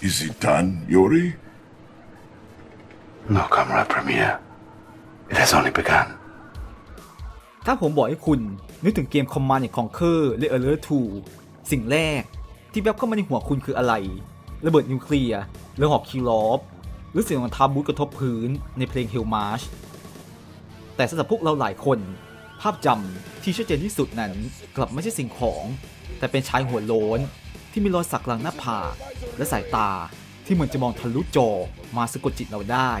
Is it done, Yuri? No, Comrade Premier. It has only begun. ถ้าผมบอกให้คุณนึกถึงเกม Command and Conquer และ Alert 2 สิ่งแรกที่แวบเข้ามาในหัวคุณคืออะไร ระเบิดนิวเคลียร์เรือหอกคิวลอฟหรือเสียงของทาบูทกระทบพื้นในเพลง Hell March แต่สำหรับพวกเราหลายคน ภาพจำที่ชัดเจนที่สุดนั้น กลับไม่ใช่สิ่งของ แต่เป็นชายหัวโล้น ที่มีรอยสักกลางหน้าผากและสายตาที่เหมือนจะมองทะลุจอมาสะกดจิตเราได้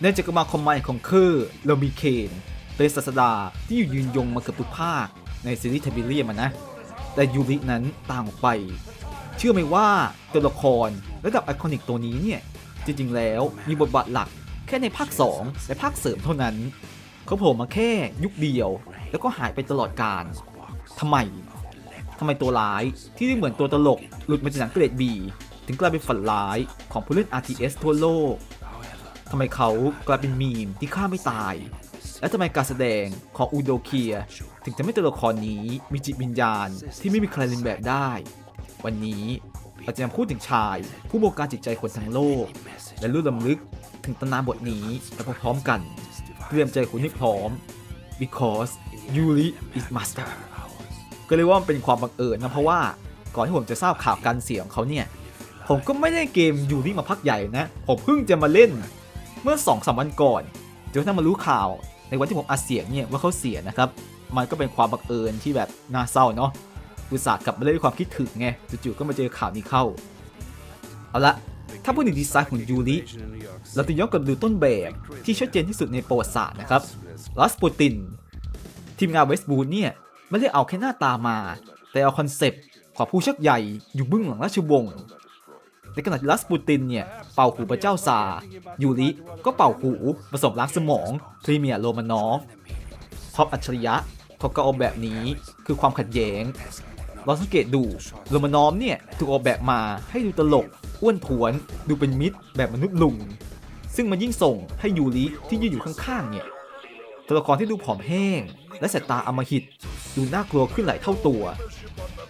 ในจักรวาคอมมานด์ของคือเรามีเคนเป็นศาสดาที่อยู่ยืนยงมาเกือบทุกภาคในซีรีส์เทบิเลียมนะ แต่ยูรินั้นต่างออกไป เชื่อไหมว่าตัวละครระดับไอคอนิกตัวนี้เนี่ย จริงๆแล้วมีบทบาทหลักแค่ในภาค 2 และภาคเสริมเท่านั้น เขาโผล่มาแค่ยุคเดียว แล้วก็หายไปตลอดกาลทำไมำไมตัวร้ายที่ดูเหมือนตัวตลกหลุดมาจากหนังเกรดบีถึงกลายเป็นฝันร้ายของผู้เล่น RTS ทั่วโลกทำไมเขากลายเป็นมีมที่ฆ่าไม่ตาย และทำไมการแสดงของอูโดเคีย ถึงจะไม่ตัวละครนี้มีจิตวิญญาณที่ไม่มีใครเลียนแบบได้ วันนี้เราจะมาพูดถึงชาย ผู้บงการจิตใจคนทั้งโลก และรู้ลำลึกถึงตำนานบทนี้ไปพร้อมๆกัน เตรียมใจคุณให้พร้อม because Yuri is master ก็เรียกว่ามันเป็นความบังเอิญนะเพราะว่าก่อนที่ผมจะทราบข่าวการเสียของเขาเนี่ยผมก็ไม่ได้เกมยูริมาพักใหญ่นะผมเพิ่งจะมาเล่นเมื่อ2อสวันก่อนจนกระทั่งมารู้ข่าวในวันที่ผมอัดเสียงเนี่ยว่าเขาเสียนะครับมันก็เป็นความบังเอิญที่แบบน่าเศร้าเนาะอุตส่าห์กลับมาเล่นด้วยความคิดถึงไงจู่ๆก็มาเจอข่าวนี้เข้าเอาละถ้าพูดถึงดีไซน์ของยูริเราจะย้อนกลับดูต้นแบบที่ชัดเจนที่สุดในประวัติศาสตร์นะครับลัสปูติน ทีมงานเวสบูนเนี่ย ไม่ได้เอาแค่หน้าตามา แต่เอาคอนเซปต์ของผู้ชักใหญ่อยู่เบื้องหลังราชวงศ์ในขณะที่ลัสปูตินเนี่ยเป่าหูพระเจ้าซายูริก็เป่าหูผสมล้างสมองพรีเมียร์โรมานอฟท็อปอัจฉริยะเขาก็ออกแบบนี้คือความขัดแย้งลองสังเกตดูโรมานอฟเนี่ยถูกออกแบบมาให้ดูตลก อ้วนถวนดูเป็นมิตรแบบมนุษย์ลุง ซึ่งมันยิ่งส่งให้ยูริที่ยืนอยู่ข้างๆเนี่ยตัวละครที่ดูผอมแห้ง และสายตาอมหิต ดูน่ากลัวขึ้นหลายเท่าตัว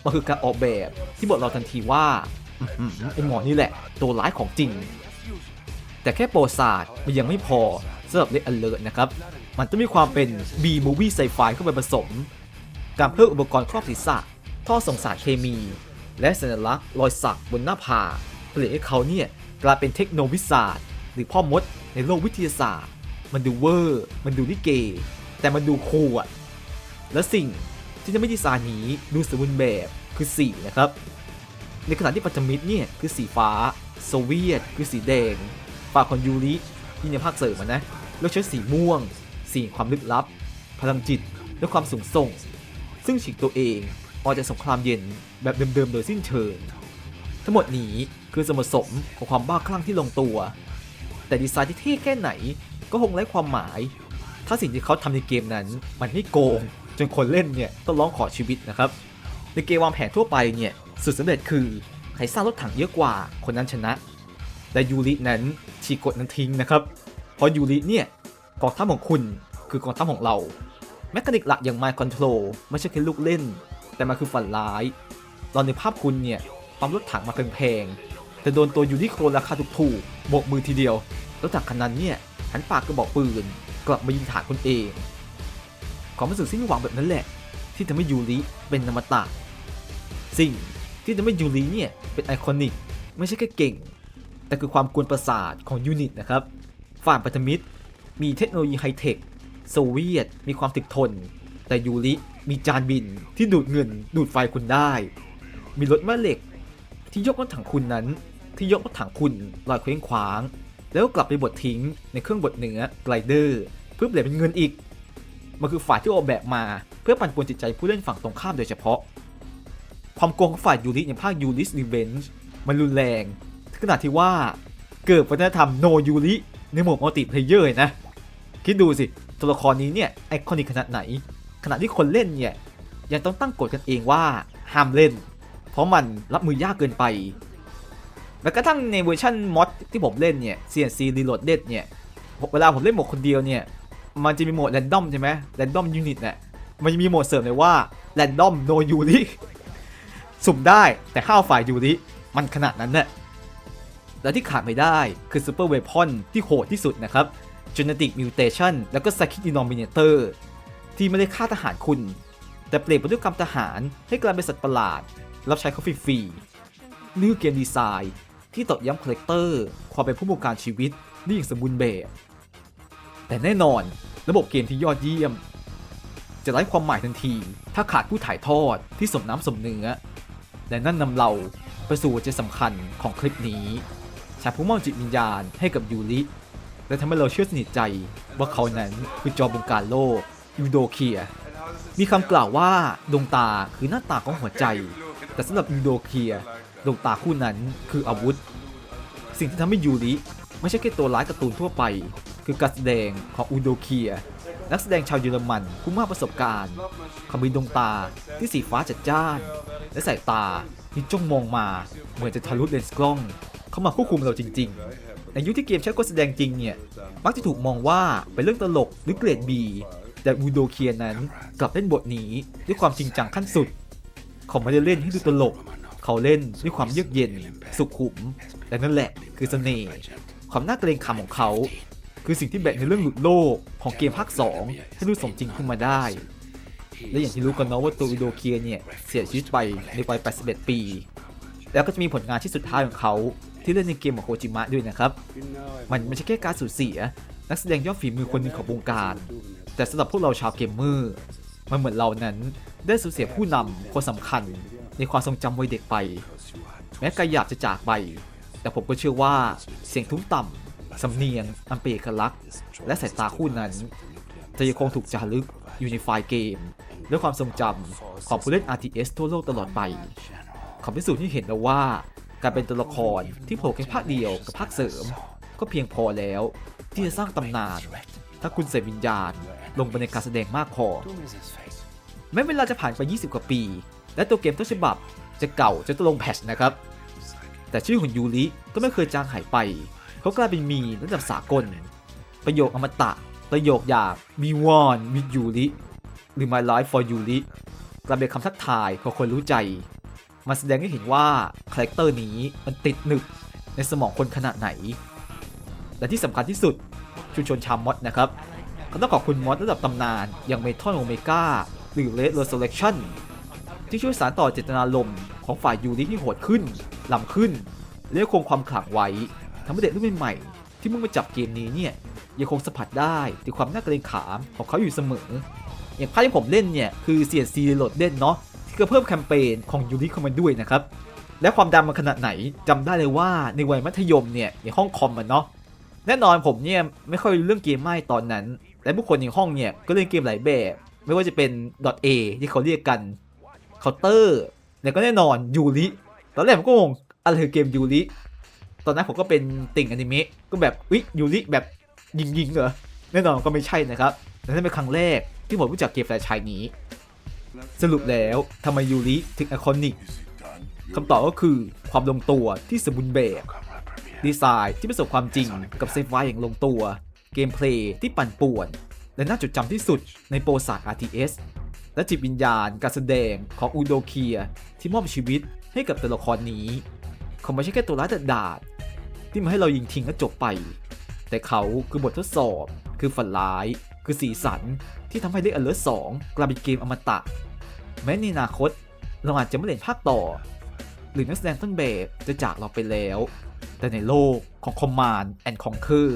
มันคือการออกแบบที่บอกเราทันทีว่าอื้อหือไอหมอนี่แหละ ตัวร้ายของจริง แต่แค่โปรศาสตร์มันยังไม่พอสำหรับเลดอเลอร์นะครับ มันต้องมีความเป็น B-movie sci-fi เข้าไปผสม การเพิ่มอุปกรณ์ครอบศีรษะ ท่อส่งสารเคมี และสัญลักษณ์รอยสักบนหน้าผากเปลี่ยนให้เขาเนี่ยกลายเป็นเทคโนวิศาสตร์ หรือพ่อมดในโลกวิทยาศาสตร์ มันดูเวอร์ มันดูลิเก แต่มันดูคูลอะและสิ่ง ที่จะไม่ดีไซน์นี้ดูสมบูรณ์แบบคือสีนะครับ ในขณะที่ปัจจมิตรเนี่ยคือสีฟ้าโซเวียต คือสีแดงฝ่ายของยูริที่ในภาคเสริมนะเลือกใช้สีม่วง สีความลึกลับ พลังจิตและความสูงส่ง ซึ่งฉีกตัวเองออกจากสงครามเย็นแบบเดิมๆโดยสิ้นเชิง ทั้งหมดนี้คือสมผสมของความบ้าคลั่งที่ลงตัว แต่ดีไซน์ที่เท่แค่ไหนก็คงไร้ความหมาย ถ้าสิ่งที่เขาทำในเกมนั้นมันไม่โกง จนคนเล่นเนี่ยต้องร้องขอชีวิตนะครับในเกมวางแผนทั่วไปเนี่ยสุดสำเร็จคือใครสร้างรถถังเยอะกว่าคนนั้นชนะแต่ยูรินั้นฉีกกฎนั้นทิ้งนะครับเพราะยูริเนี่ยกองทัพของคุณคือกองทัพของเราแมคานิกหลักอย่าง Mind Control ไม่ใช่แค่ลูกเล่น แต่มันคือฝันร้ายตอนในภาพคุณเนี่ยปั๊มรถถังมาแพงๆแต่โดนตัวยูนิโคลราคาถูกๆโบกมือทีเดียวรถถังคันนั้นเนี่ยหันปากกระบอกปืน กลับมายิงฐานคุณเอง ความรู้สึกสิ้นหวังแบบนั้นแหละ ที่ทำให้ยูริเป็นนามตะ สิ่งที่ทำให้ยูริเนี่ยเป็นไอคอนิกไม่ใช่แค่เก่ง แต่คือความกวนประสาทของยูนิตนะครับฝ่ายพันธมิตร มีเทคโนโลยีไฮเทคโซเวียต มีความถึกทน แต่ยูริมีจานบินที่ดูดเงิน ดูดไฟคุณได้ มีรถแม่เหล็ก ที่ยกรถถังคุณนั้น ที่ยกรถถังคุณลอยเคว้งคว้าง แล้วกลับไปบดทิ้งในเครื่องบดเนื้อไกลเดอร์เพื่อเปลี่ยนเป็นเงินอีก มันคือฝ่ายที่ออกแบบมา เพื่อปั่นป่วนจิตใจผู้เล่นฝั่งตรงข้ามโดยเฉพาะ ความโกงของฝ่ายยูริในภาคยูริสรีเวนจ์มันรุนแรงถึงขนาดที่ว่าเกิดวัฒนธรรมโนยูริในหมดมัลติเพลเยอร์นะ คิดดูสิตัวละครนี้เนี่ยไอคอนิกขนาดไหน ขณะที่คนเล่นเนี่ยยังต้องตั้งกฎกันเองว่าห้ามเล่น เพราะมันรับมือยากเกินไปแม้กระทั่งในเวอร์ชันมอดที่ผมเล่นเนี่ย CNC Reloaded เนี่ยเวลาผมเล่นหมดคนเดียวเนี่ย มันจะมีโหมด Random ใช่ไหม Random Unit เนี่ยมันจะมีโหมดเสริมเลยว่า Random No Yuri สุ่มได้แต่ข้าวฝ่ายยูริมันขนาดนั้นเนี่ยและที่ขาดไม่ได้คือซูเปอร์เวพอนที่โหดที่สุดนะครับ Genetic Mutation แล้วก็ Psychic Denominator ที่ไม่ได้ฆ่าทหารคุณ แต่เปลี่ยนพันธุกรรมทหารให้กลายเป็นสัตว์ประหลาด รับใช้เขาฟรีๆนี่คือเกมดีไซน์ ที่ตอกย้ำคาแรคเตอร์ ความเป็นผู้บงการชีวิตได้อย่างสมบูรณ์แบบ แต่แน่นอนระบบเกมที่ยอดเยี่ยม จะไร้ความหมายทันที ถ้าขาดผู้ถ่ายทอดที่สมน้ำสมเนื้อ และนั่นนำเราไปสู่หัวใจสำคัญของคลิปนี้ฉากผู้มอบจิตวิญญาณให้กับยูริ และทำให้เราเชื่อสนิทใจว่าเขานั้นคือจอมบงการโลกยูโดเคีย มีคำกล่าวว่าดวงตาคือหน้าตาของหัวใจ แต่สำหรับยูโดเคียดวงตาคู่นั้นคืออาวุธ สิ่งที่ทำให้ยูริไม่ใช่แค่ตัวร้ายการ์ตูนทั่วไป คือการแสดงของอูโดเคีย นักแสดงชาวเยอรมันผู้มากประสบการณ์เขามีดวงตาที่สีฟ้าจัดจ้าน และสายตาที่จ้องมองมา เหมือนจะทะลุเลนส์กล้อง เข้ามาควบคุมเราจริง ๆ ในยุคที่เกมใช้คนแสดงจริงเนี่ย มักจะถูกมองว่าเป็นเรื่องตลกหรือเกรดบีแต่อูโดเคียนั้นกลับเล่นบทนี้ด้วยความจริงจังขั้นสุด เขาไม่ได้เล่นให้ดูตลก เขาเล่นด้วยความเยือกเย็น สุขุม และนั่นแหละคือเสน่ห์ความน่าเกรงขามของเขา คือสิ่งที่แบ่งในเรื่องหลุดโลกของเกมภาค 2 ให้ดูสมจริงขึ้นมาได้ และอย่างที่รู้กันเนาะว่าตัวอุโดเคียเนี่ย เสียชีวิตไปในวัย 81 ปี แล้วก็จะมีผลงานที่สุดท้ายของเขาที่เล่นในเกมของโคจิมะด้วยนะครับ มันไม่ใช่แค่การสูญเสีย นักแสดงยอดฝีมือคนหนึ่งของวงการ แต่สำหรับพวกเราชาวเกมเมอร์ มันเหมือนเรานั้นได้สูญเสียผู้นำคนสำคัญ ในความทรงจำวัยเด็กไป แม้กายหยาบจะจากไป แต่ผมก็เชื่อว่าเสียงทุ้มต่ำ สำเนียงอันเป็นเอกลักษณ์ และสายตาคู่นั้น จะยังคงถูกจารึกอยู่ในไฟล์เกมด้วยความทรงจำของผู้เล่น RTS ทั่วโลกตลอดไปขอพิสูจน์ที่เห็นแล้วว่า การเป็นตัวละครที่โผล่แค่ภาคเดียวกับภาคเสริม ก็เพียงพอแล้ว ที่จะสร้างตำนาน ถ้าคุณใส่วิญญาณลงไปในการแสดงมากพอแม้เวลาจะผ่านไป 20 กว่าปี และตัวเกมต้นฉบับจะเก่าจนต้องลงแพชนะครับ แต่ชื่อของยูริก็ไม่เคยจางหายไป เขากลายเป็นมีมระดับสากล ประโยคอมตะ ประโยคอยางมีวอนมียูริหรือ My Life for Yuri กลายเป็นคำทักทายของคนรู้ใจ มันแสดงให้เห็นว่าคาแรคเตอร์นี้มันติดหนึบในสมองคนขนาดไหน และที่สำคัญที่สุดชุมชนชาวมอดนะครับก็ต้องขอบคุณมอดระดับตำนาน อย่างเมทอนโอเมก้าหรือ Red Resurrection ที่ช่วยสารต่อเจตนารมณ์ของฝ่ายยูริที่โหดขึ้นล้ำขึ้นและคงความขลังไว้ ทำให้เด็กรุ่นใหม่ๆที่เพิ่งมาจับเกมนี้เนี่ยยังคงสัมผัสได้ถึงความน่าเกรงขามของเขาอยู่เสมอ อย่างภาคที่ผมเล่นเนี่ยคือ CNC โหลดเล่นเนาะที่ก็เพิ่มแคมเปญของยูริเข้ามาด้วยนะครับ และความดังมันขนาดไหนจำได้เลยว่าในวัยมัธยมเนี่ยในห้องคอมมันเนาะแน่นอนผมเนี่ยไม่ค่อยรู้เรื่องเกมไม่ตอนนั้น และผู้คนในห้องเนี่ยก็เล่นเกมหลายแบบ ไม่ว่าจะเป็น .a ที่เขาเรียกกันเคาน์เตอร์แล้วก็แน่นอนยูริตอนแรกผมก็งงอะไรคือเกมยูริ ตอนนั้นผมก็เป็นติ่งอนิเมะก็แบบวิยูริแบบยิงๆเหรอแน่นอนก็ไม่ใช่นะครับแต่นั่นเป็นครั้งแรกที่ผมรู้จักเกมแฟรนไชส์นี้ สรุปแล้วทำไมยูริถึงไอคอนิกคำตอบก็คือความลงตัวที่สมบูรณ์แบบดีไซน์ที่ประสบความจริงกับเซฟไวอย่างลงตัว เกมเพลย์ที่ปั่นป่วน และน่าจดจำที่สุดในโปรศาร์ RTS และจิตวิญญาณการแสดงของอูโดเคียที่มอบชีวิตให้กับตัวละครนี้ เขาไม่ใช่แค่ตัวร้ายแต่ดาด ที่มาให้เรายิงทิ้งและจบไป แต่เขาคือบททดสอบ คือฝันร้าย คือสีสันที่ทำให้ได้ Alert 2กลายเป็นเกมอมตะ แม้ในอนาคตเราอาจจะไม่เห็นภาคต่อ หรือนักแสดงต้นแบบจะจากเราไปแล้ว แต่ในโลกของ Command and Conquer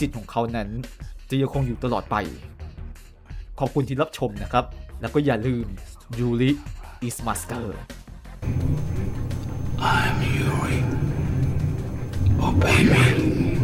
จิตของเขานั้นจะยังคงอยู่ตลอดไป ขอบคุณที่รับชมนะครับ แล้วก็อย่าลืม Yuri is Master I'm Yuri. Oh, baby.